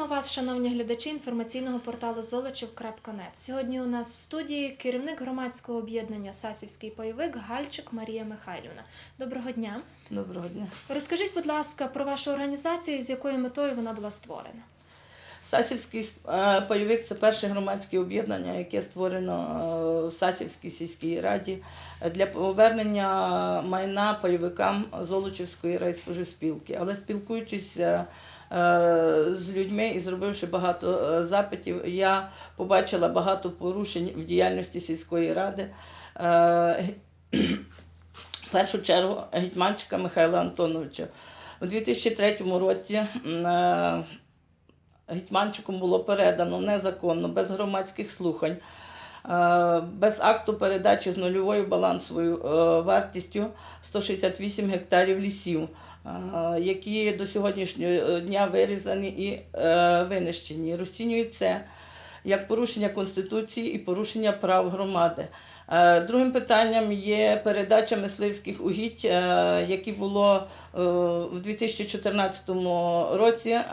Вітаємо вас, шановні глядачі інформаційного порталу Золочів.нет. Сьогодні у нас в студії керівник громадського об'єднання Сасівський пайовик Гальчик Марія Михайлівна. Доброго дня. Доброго дня. Розкажіть, будь ласка, про вашу організацію і з якою метою вона була створена. Сасівський е, пайовик це перше громадське об'єднання, яке створено е, в Сасівській сільській раді для повернення майна пайовикам Золочівської райспоживспілки. Але спілкуючись е, з людьми і зробивши багато запитів, я побачила багато порушень в діяльності сільської ради. В першу чергу гетьманчика Михайла Антоновича. У 2003 році гетьманчиком було передано незаконно, без громадських слухань, е, без акту передачі з нульовою балансовою е, вартістю 168 гектарів лісів, е, які до сьогоднішнього дня вирізані і винищені. Розцінюють це як порушення Конституції і порушення прав громади. Е, Другим питанням є передача мисливських угідь, е, які було е, в 2014 році, е,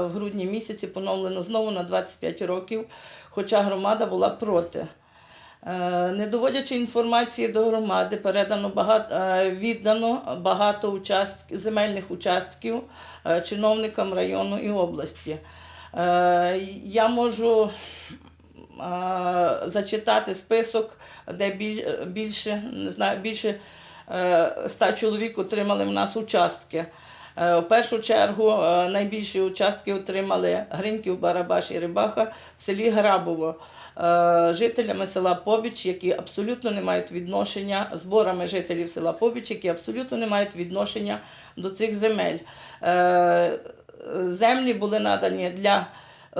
в грудні місяці поновлено знову на 25 років, хоча громада була проти. Не доводячи інформації до громади, передано багато, віддано багато участк, земельних участків чиновникам району і області. Я можу зачитати список, де біль- більше, не знаю, більше е, ста чоловік отримали в нас участки. Е, В першу чергу е, найбільші участки отримали Гриньків, Барабаш і Рибаха в селі Грабово. е, Жителями села Побіч, які абсолютно не мають відношення зборами жителів села Побіч, які абсолютно не мають відношення до цих земель. Е, Землі були надані для е,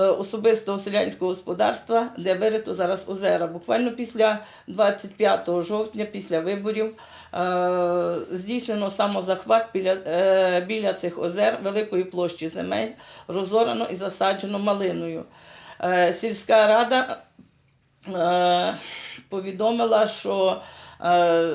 особистого селянського господарства, де вирито зараз озера. Буквально після 25 жовтня, після виборів, е, здійснено самозахват біля, е, біля цих озер великої площі земель, розорано і засаджено малиною. Е, Сільська рада е, повідомила, що е,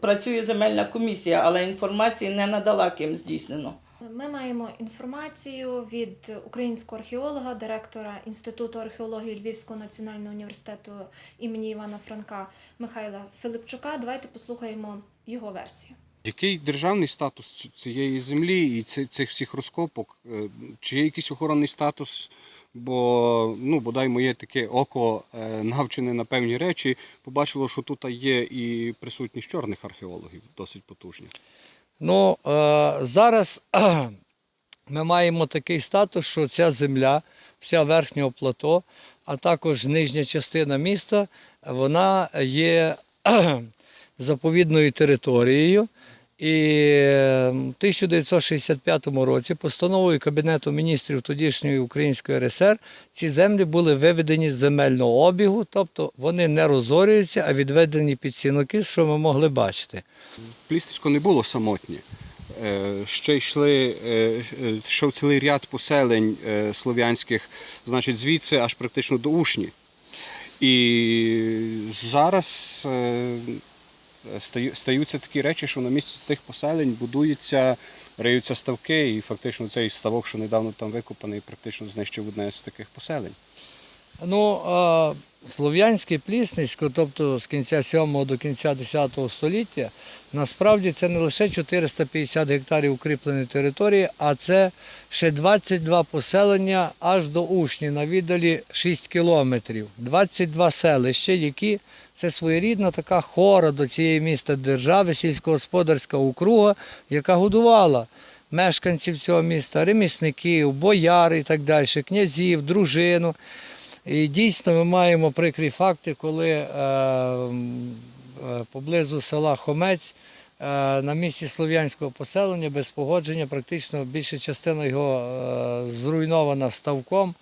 працює земельна комісія, але інформації не надала, ким здійснено. Ми маємо інформацію від українського археолога, директора Інституту археології Львівського національного університету імені Івана Франка Михайла Филипчука. Давайте послухаємо його версію. Який державний статус цієї землі і цих всіх розкопок? Е, Чи є якийсь охоронний статус? Бо ну, бодай моє таке око е, навчене на певні речі, побачило, що тут є і присутність чорних археологів, досить потужні. Ну, е, зараз ми маємо такий статус, що ця земля, вся верхнього плато, а також нижня частина міста, вона є заповідною територією. І в 1965 році постановою Кабінету міністрів тодішньої Української РСР ці землі були виведені з земельного обігу, тобто вони не розорюються, а відведені під сіноки, що ми могли бачити. Плістечко не було самотнє. Е, Ще йшли, е, е, йшов цілий ряд поселень слов'янських, значить, звідси аж практично до Ушні. І зараз стаються такі речі, що на місці цих поселень будуються, риються ставки, і фактично цей ставок, що недавно там викопаний, практично знищив одне з таких поселень. Ну, слов'янське плісницько, тобто з кінця 7 до кінця 10 століття, насправді це не лише 450 гектарів укріпленої території, а це ще 22 поселення аж до Ушні на віддалі 6 кілометрів. 22 селища, які це своєрідна така хора до цієї міста держави, сільськогосподарська округа, яка годувала мешканців цього міста, ремісників, бояр і так далі, князів, дружину. І дійсно ми маємо прикрі факти, коли е, е, поблизу села Хомець е, на місці слов'янського поселення без погодження практично більша частина його зруйнована ставком,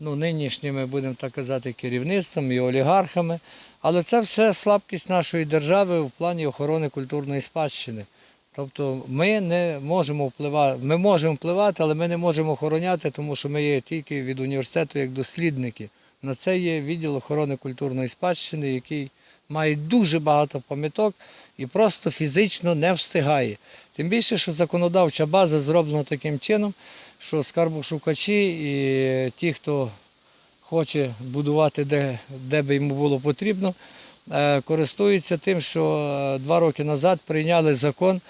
ну, нинішніми, будемо так казати, керівництвом і олігархами. Але це все слабкість нашої держави в плані охорони культурної спадщини. Тобто ми не можемо впливати, ми можемо впливати, але ми не можемо охороняти, тому що ми є тільки від університету як дослідники. На це є відділ охорони культурної спадщини, який має дуже багато пам'яток і просто фізично не встигає. Тим більше, що законодавча база зроблена таким чином, що скарбошукачі і ті, хто хоче будувати де, де би йому було потрібно, е, користуються тим, що е, два роки назад прийняли закон,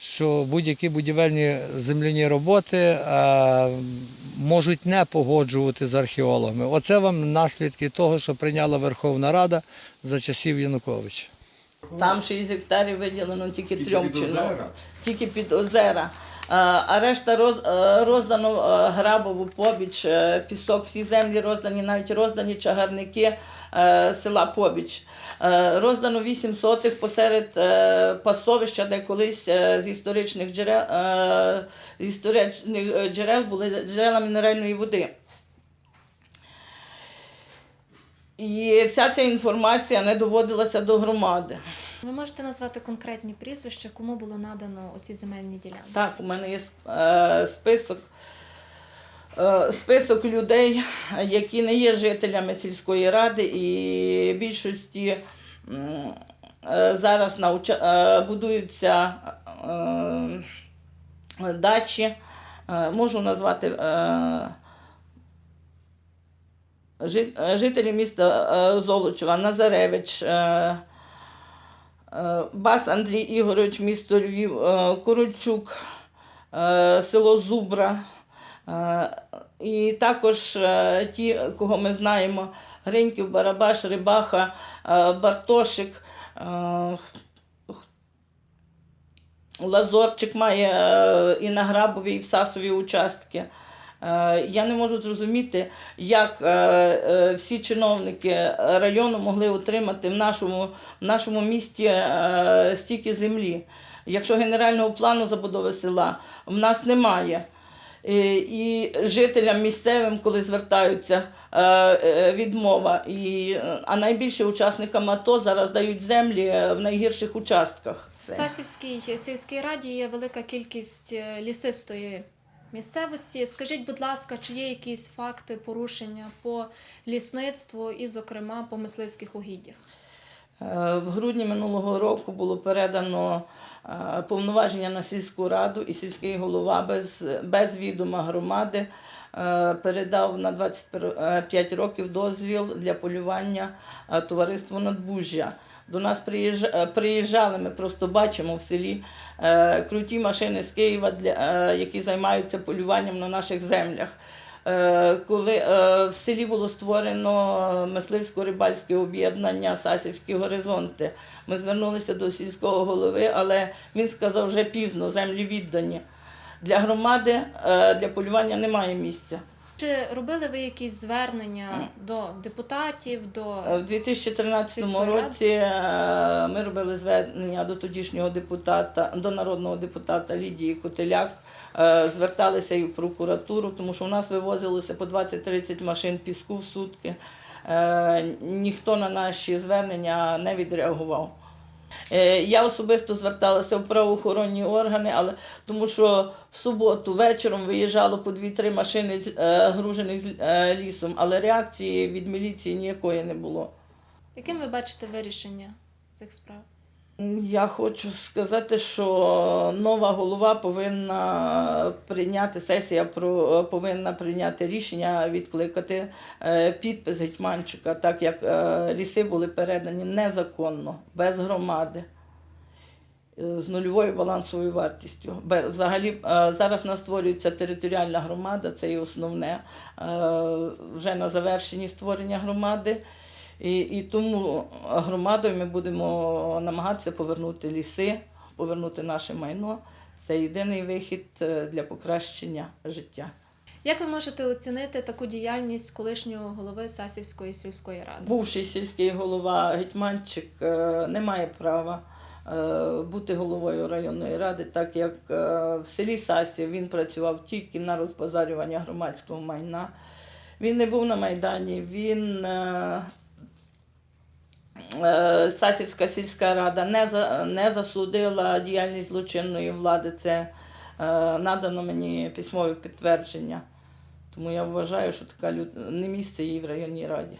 що будь-які будівельні земляні роботи е, можуть не погоджувати з археологами. Оце вам наслідки того, що прийняла Верховна Рада за часів Януковича. Там 6 гектарів виділено тільки трьом чином. Тільки під озера. Е, А решта роз- е, роздано е, Грабову, Побіч, Пісок, всі землі роздані, навіть роздані чагарники села Побіч. Роздано 8 сотих посеред пасовища, де колись з історичних джерел, з історичних джерел були джерела мінеральної води. І вся ця інформація не доводилася до громади. Ви можете назвати конкретні прізвища, кому було надано оці земельні ділянки? Так, у мене є е, список, е, список людей, які не є жителями сільської ради, і більшості е, зараз на, уча- е, будуються дачі. Можу назвати жителі міста е, Золочева, Назаревич. Е, Е, Бас Андрій Ігорович, місто Львів, е, Корольчук, е, село Зубра. Е, І також е, ті, кого ми знаємо, Гриньків, Барабаш, Рибаха, е, Бартошик. е, Лазорчик має е, і на Грабові, і в Сасові участки. Е, Я не можу зрозуміти, як е, е, всі чиновники району могли отримати в нашому, в нашому місті стільки землі. Якщо генерального плану забудови села в нас немає. І, жителям місцевим, коли звертаються, відмова. І, а найбільше учасникам АТО зараз дають землі в найгірших участках. В Сасівській сільській раді є велика кількість лісистої місцевості. Скажіть, будь ласка, чи є якісь факти порушення по лісництву і, зокрема, по мисливських угіддях? Е, В грудні минулого року було передано е, повноваження на сільську раду, і сільський голова без, без відома громади е, передав на 25 років дозвіл для полювання товариству Надбужжя. До нас е, приїжджали, ми просто бачимо в селі е, круті машини з Києва, е, які займаються полюванням на наших землях. Коли в селі було створено мисливсько-рибальське об'єднання Сасівські горизонти, ми звернулися до сільського голови, але він сказав, вже пізно, землі віддані. Для громади для полювання немає місця. Чи робили ви якісь звернення до депутатів, до Е, В 2013 році е, ми робили звернення до тодішнього депутата, до народного депутата Лідії Котеляк. Е, Зверталися і в прокуратуру, тому що у нас вивозилося по 20-30 машин піску в сутки. Ніхто на наші звернення не відреагував. Е, Я особисто зверталася в правоохоронні органи, але тому що в суботу вечором виїжджало по 2-3 машини е, гружених з- е, лісом, але реакції від міліції ніякої не було. яким ви бачите вирішення цих справ? Я хочу сказати, що нова голова повинна прийняти сесія про повинна прийняти рішення відкликати е, підпис Гетьманчика, так як е, ліси були передані незаконно, без громади. е, З нульовою балансовою вартістю. Взагалі зараз нас створюється територіальна громада, це і основне. Вже на завершенні створення громади. І, і тому громадою ми будемо намагатися повернути ліси, повернути наше майно. Це єдиний вихід е, для покращення життя. Як ви можете оцінити таку діяльність колишнього голови Сасівської сільської ради? Бувший сільський голова Гетьманчик е, не має права е, бути головою районної ради, так як в селі Сасі він працював тільки на розбазарювання громадського майна. Він не був на Майдані, він. Е, Сасівська сільська рада не, за, не засудила діяльність злочинної влади. Це е, надано мені письмове підтвердження. Тому я вважаю, що така люд... не місце їй в районній раді.